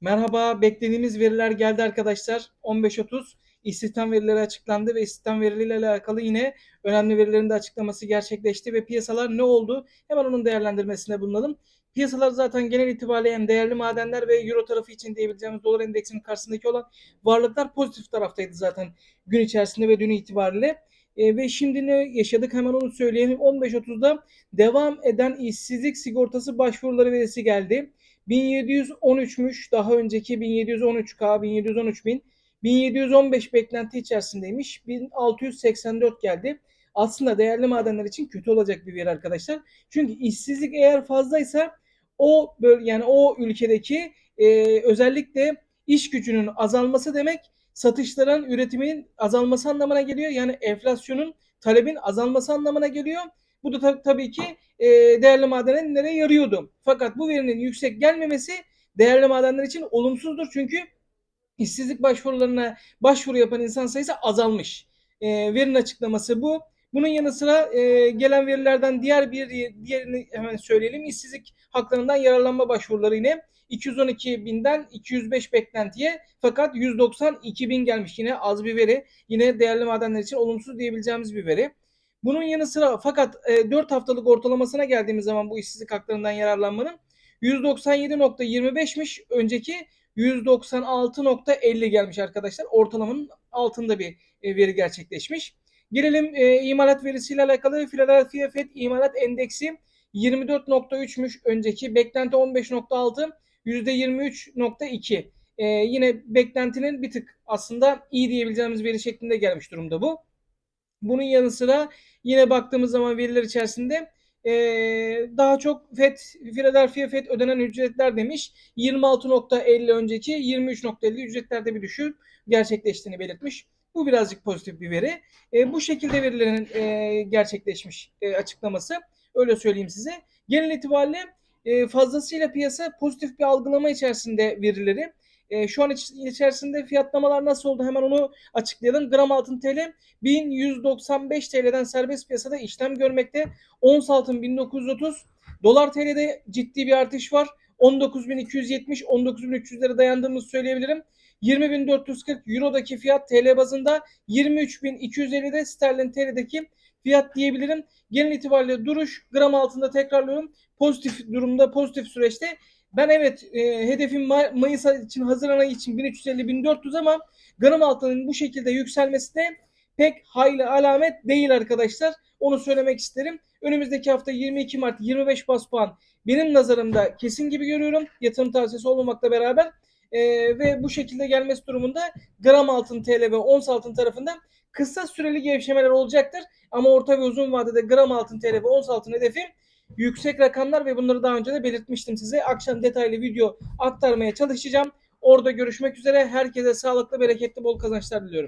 Merhaba, beklediğimiz veriler geldi arkadaşlar. 15.30 istihdam verileri açıklandı ve istihdam verileriyle alakalı yine önemli verilerin de açıklaması gerçekleşti ve piyasalar ne oldu? Hemen onun değerlendirmesine bulunalım. Piyasalar zaten genel itibariyle hem değerli madenler ve euro tarafı için diyebileceğimiz dolar endeksinin karşısındaki olan varlıklar pozitif taraftaydı zaten gün içerisinde ve dün itibariyle. E, ve şimdi ne yaşadık hemen onu söyleyelim. 15.30'da devam eden işsizlik sigortası başvuruları verisi geldi. 1713'müş daha önceki 1713K 1713 bin 1715 beklenti içerisindeymiş 1684 geldi. Aslında değerli madenler için kötü olacak bir veri arkadaşlar. Çünkü işsizlik eğer fazlaysa o böl yani o ülkedeki e, özellikle iş gücünün azalması demek satışların üretimin azalması anlamına geliyor. Yani enflasyonun talebin azalması anlamına geliyor. Bu da tab- tabii ki e, değerli madenlere yarıyordu. Fakat bu verinin yüksek gelmemesi değerli madenler için olumsuzdur. Çünkü işsizlik başvurularına başvuru yapan insan sayısı azalmış. E, verinin açıklaması bu. Bunun yanı sıra e, gelen verilerden diğer bir diğerini hemen söyleyelim. İşsizlik haklarından yararlanma başvuruları yine 212 binden 205 beklentiye fakat 192 bin gelmiş. Yine az bir veri. Yine değerli madenler için olumsuz diyebileceğimiz bir veri. Bunun yanı sıra fakat e, 4 haftalık ortalamasına geldiğimiz zaman bu işsizlik haklarından yararlanmanın 197.25'miş önceki 196.50 gelmiş arkadaşlar. Ortalamanın altında bir e, veri gerçekleşmiş. Gelelim e, imalat verisiyle alakalı. Philadelphia Fed imalat endeksi 24.3'müş önceki. Beklenti 15.6, %23.2. E, yine beklentinin bir tık aslında iyi diyebileceğimiz veri şeklinde gelmiş durumda bu. Bunun yanı sıra yine baktığımız zaman veriler içerisinde e, daha çok FED, Philadelphia FED ödenen ücretler demiş. 26.50 önceki 23.50 ücretlerde bir düşüş gerçekleştiğini belirtmiş. Bu birazcık pozitif bir veri. E, bu şekilde verilerin e, gerçekleşmiş e, açıklaması. Öyle söyleyeyim size. Genel itibariyle e, fazlasıyla piyasa pozitif bir algılama içerisinde verileri. E, şu an iç, içerisinde fiyatlamalar nasıl oldu hemen onu açıklayalım. Gram altın TL 1195 TL'den serbest piyasada işlem görmekte. Ons altın 1930. Dolar TL'de ciddi bir artış var. 19.270 19.300'lere dayandığımızı söyleyebilirim. 20.440 Euro'daki fiyat TL bazında 23.250'de sterlin TL'deki fiyat diyebilirim. Genel itibariyle duruş gram altında tekrarlıyorum. Pozitif durumda, pozitif süreçte. Ben evet e, hedefim May- Mayıs ayı için Haziran ayı için 1350-1400 ama gram altının bu şekilde yükselmesi de pek hayli alamet değil arkadaşlar. Onu söylemek isterim. Önümüzdeki hafta 22 Mart 25 bas puan benim nazarımda kesin gibi görüyorum. Yatırım tavsiyesi olmamakla beraber. E, ve bu şekilde gelmesi durumunda gram altın TL ve ons altın tarafında kısa süreli gevşemeler olacaktır. Ama orta ve uzun vadede gram altın TL ve ons altın hedefi yüksek rakamlar ve bunları daha önce de belirtmiştim size. Akşam detaylı video aktarmaya çalışacağım. Orada görüşmek üzere. Herkese sağlıklı, bereketli, bol kazançlar diliyorum.